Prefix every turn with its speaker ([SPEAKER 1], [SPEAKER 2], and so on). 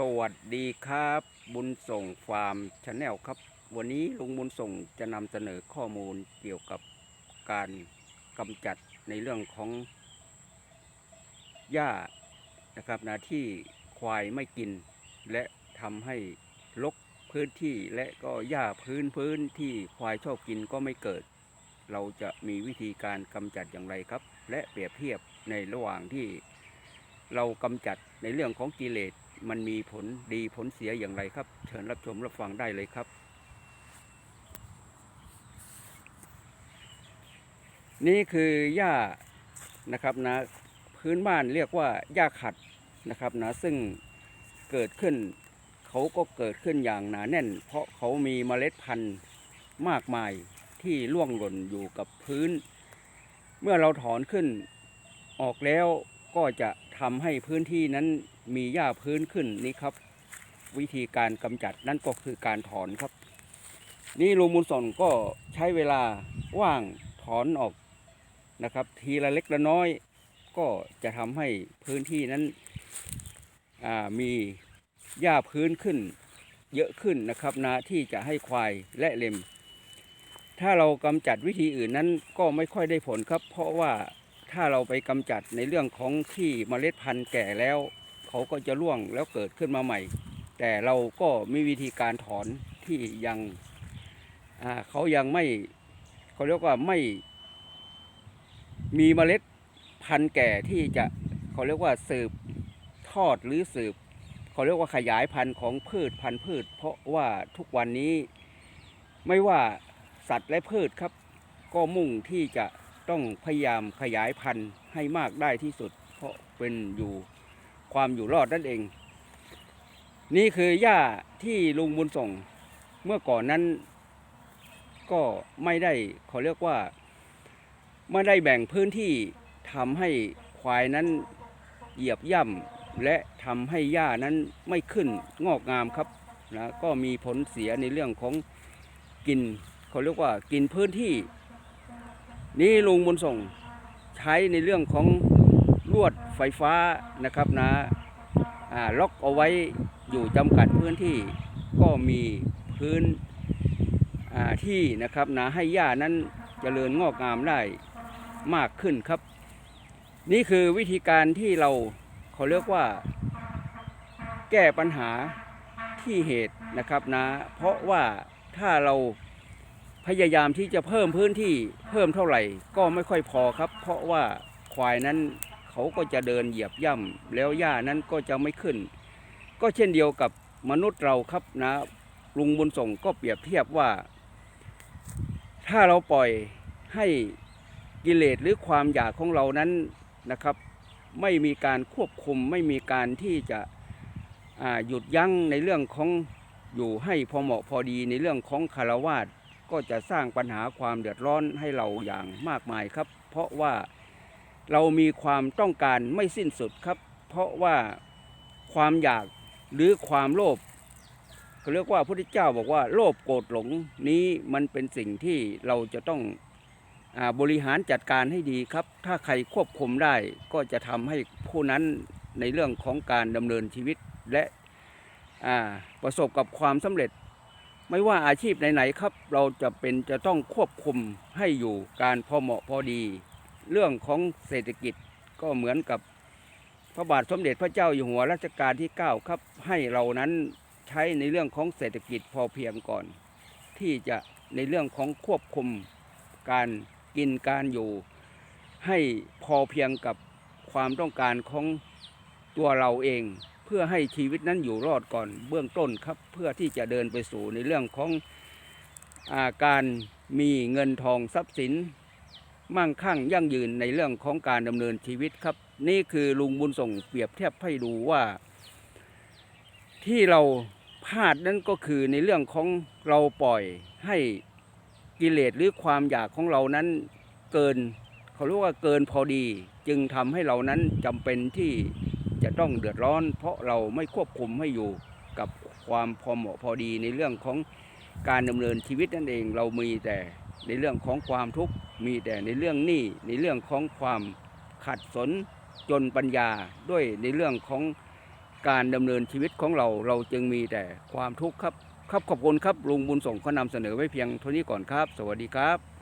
[SPEAKER 1] สวัสดีครับ บุญส่งฟาร์มชาแนลครับ วันนี้ลุงบุญส่งจะนำเสนอข้อมูลเกี่ยวกับการกำจัดในเรื่องของหญ้านะครับนะที่ควายไม่กิน และทำให้ลกพื้นที่และก็หญ้าพื้นพื้นที่ควายชอบกินก็ไม่เกิด เราจะมีวิธีการกำจัดอย่างไรครับ และเปรียบเทียบในระหว่างที่เรากำจัดในเรื่องของกิเลส มันมีผลดีผลเสียอย่างไรครับ เชิญรับชมรับฟังได้เลยครับ นี่คือหญ้านะครับนะพื้นบ้านเรียกว่าหญ้าขัดนะครับนะซึ่งเกิดขึ้นเขาก็เกิดขึ้นอย่างหนาแน่น เพราะเขามีเมล็ดพันธุ์มากมายที่ร่วงหล่นอยู่กับพื้น เมื่อเราถอนขึ้นออกแล้วก็จะทำให้พื้นที่นั้น มีหญ้าพื้นขึ้นนี่ครับ วิธีการกำจัดนั่นก็คือการถอนครับ นี่ลุงมุนสนก็ใช้เวลาว่างถอนออกนะครับ ทีละเล็กละน้อย ก็จะทำให้พื้นที่นั้นมีหญ้าพื้นขึ้น เยอะขึ้นนะครับนะที่จะให้ควายและเลมถ้าเรากำจัดวิธีอื่นนั้นก็ไม่ค่อยได้ผลครับ เพราะว่าถ้าเราไปกำจัดในเรื่องของที่เมล็ดพันธุ์แก่แล้ว เขาก็จะร่วงแล้วเกิดขึ้นมาใหม่ แต่เราก็มีวิธีการถอนที่ยังเขายังไม่เขาเรียกว่าไม่มีเมล็ดพันธุ์แก่ที่จะเขาเรียกว่าสืบทอดหรือสืบเขาเรียกว่าขยายพันธุ์ของพืชพันธุ์พืช เพราะว่าทุกวันนี้ไม่ว่าสัตว์และพืชครับ ก็มุ่งที่จะต้องพยายามขยายพันธุ์ให้มากได้ที่สุด เพราะเป็นอยู่ ความอยู่รอดนั่นเอง นี่คือหญ้าที่ลุงบุญส่ง เมื่อก่อนนั้น ก็ไม่ได้เขาเรียกว่าไม่ได้แบ่งพื้นที่ทำให้ควายนั้นเหยียบย่ำและทำให้หญ้านั้นไม่ขึ้นงอกงามครับนะก็มีผลเสียในเรื่องของกินเขาเรียกว่ากินพื้นที่ นี่ลุงบุญส่งใช้ในเรื่องของ วดไฟฟ้านะครับนะอ่าล็อกเอาไว้อยู่จำกัดพื้นที่ก็มีพื้นที่นะครับนะให้หญ้านั้นเจริญงอกงามได้มากขึ้นครับ นี่คือวิธีการที่เราเขาเรียกว่า แก้ปัญหาที่เหตุนะครับนะ เพราะว่าถ้าเราพยายามที่จะเพิ่มพื้นที่เพิ่มเท่าไหร่ ก็ไม่ค่อยพอครับ เพราะว่าควายนั้น เขาก็จะเดินเหยียบย่ำแล้วหญ้านั้นก็จะไม่ขึ้น ก็เช่นเดียวกับมนุษย์เราครับนะลุงบุญส่งก็เปรียบเทียบว่า ถ้าเราปล่อยให้กิเลสหรือความอยากของเรานั้นนะครับ ไม่มีการควบคุมไม่มีการที่จะหยุดยั้งในเรื่องของอยู่ให้พอเหมาะพอดีในเรื่องของคารวาสก็จะสร้างปัญหาความเดือดร้อนให้เราอย่างมากมายครับ เพราะว่า เรามีความต้องการไม่สิ้นสุดครับ เพราะว่าความอยากหรือความโลภเขาเรียกว่าพระพุทธเจ้าบอกว่าโลภโกรธหลงนี้มันเป็นสิ่งที่เราจะต้องอบริหารจัดการให้ดีครับ ถ้าใครควบคุมได้ก็จะทำให้ผู้นั้นในเรื่องของการดำเนินชีวิตและประสบกับความสำเร็จ ไม่ว่าอาชีพไหนๆครับ เราจะเป็นจะต้องควบคุมให้อยู่การพอเหมาะพอดี เรื่องของเศรษฐกิจก็เหมือนกับพระบาทสมเด็จพระเจ้าอยู่หัวรัชกาลที่ 9 ครับ ให้เรานั้นใช้ในเรื่องของเศรษฐกิจพอเพียงก่อน ที่จะในเรื่องของควบคุมการกินการอยู่ ให้พอเพียงกับความต้องการของตัวเราเอง เพื่อให้ชีวิตนั้นอยู่รอดก่อนเบื้องต้นครับ เพื่อที่จะเดินไปสู่ในเรื่องของอาการมีเงินทองทรัพย์สิน มั่งคั่งยั่งยืนในเรื่องของการดำเนินชีวิตครับ นี่คือลุงบุญส่งเปรียบเทียบให้ดูว่า ที่เราพลาดนั้นก็คือในเรื่องของเราปล่อยให้กิเลสหรือความอยากของเรานั้นเกินเขาเรียกว่าเกินพอดี จึงทำให้เรานั้นจำเป็นที่จะต้องเดือดร้อน เพราะเราไม่ควบคุมให้อยู่กับความพอเหมาะพอดีในเรื่องของการดำเนินชีวิตนั่นเองเรามีแต่ ในเรื่องของความทุกข์มีแต่ในเรื่องหนี้ในเรื่องของความขัดสนจนปัญญาด้วยในเรื่องของการดำเนินชีวิตของเราเราจึงมีแต่ความทุกข์ครับครับขอบคุณครับลุงบุญส่งเขานำเสนอไว้เพียงเท่านี้ก่อนครับ สวัสดีครับ